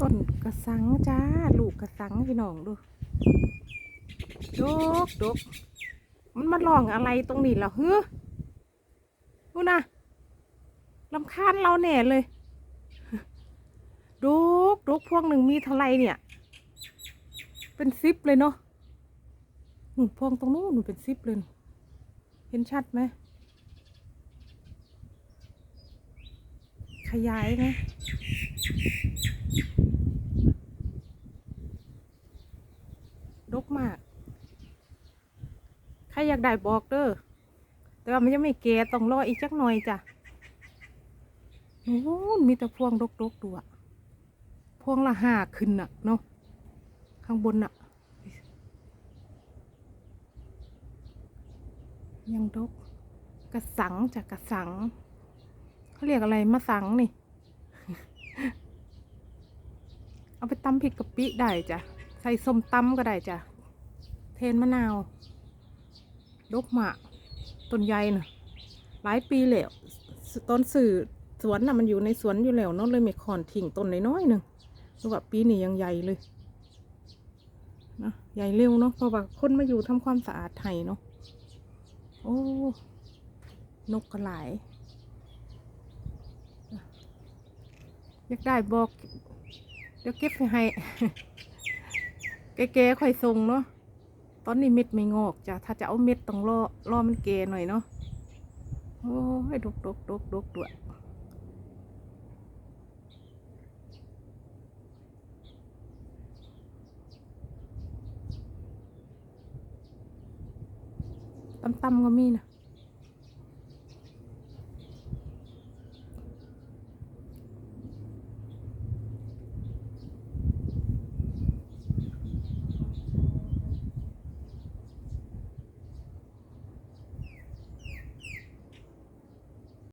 ต้นกระสังจ้า ลูกกระสังพี่น้องดูดกดกมันมาลองอะไรตรงนี้ล่ะเฮ้อดูนะลำคาญเราแน่เลยดกดกพวงหนึ่งมีเท่าไรเนี่ย เป็นซิปเลยเนาะหนูพวงตรงนู้นหนูเป็นซิปเลย เห็นชัดไหม ขยายไหม ดกมาก ใครอยากได้บอกเด้อ แต่ว่ามันยังไม่เกะต้องรออีกจักหน่อยจ้ะโอ้นมีแต่พวงดกๆดูอะพวงละห้าขึ้นน่ะเนาะ ข้างบนน่ะ ยังดก กระสังจากกระสัง เขาเรียกอะไรมะสังนี่ เอาไปตำพริกกะปิได้จ้ะ ใส่ส้มตำก็ได้จ้ะ เทนมะนาวดกหมากต้นใหญ่น่ะหลายปีแล้วต้นสื่อสวนน่ะมันอยู่ในสวนอยู่แล้วเนาะเลยไม่ขอนทิ้งต้นน้อยๆหนึ่งดูว่าปีนี้ยังใหญ่เลยนะใหญ่เร็วเนาะเพราะว่าคนมาอยู่ทำความสะอาดไทยเนาะโอ้นกกระหลายอยากได้บอกเดี๋ยวเก็บไปให้ แก่ๆค่อยทรงเนาะตอนนี้เม็ดไม่งอกจ้ะถ้าจะเอาเม็ดต้องรอรอมันแก่หน่อยเนาะโอ้ยดกดกดกดกด้วยตำๆก็มีนะ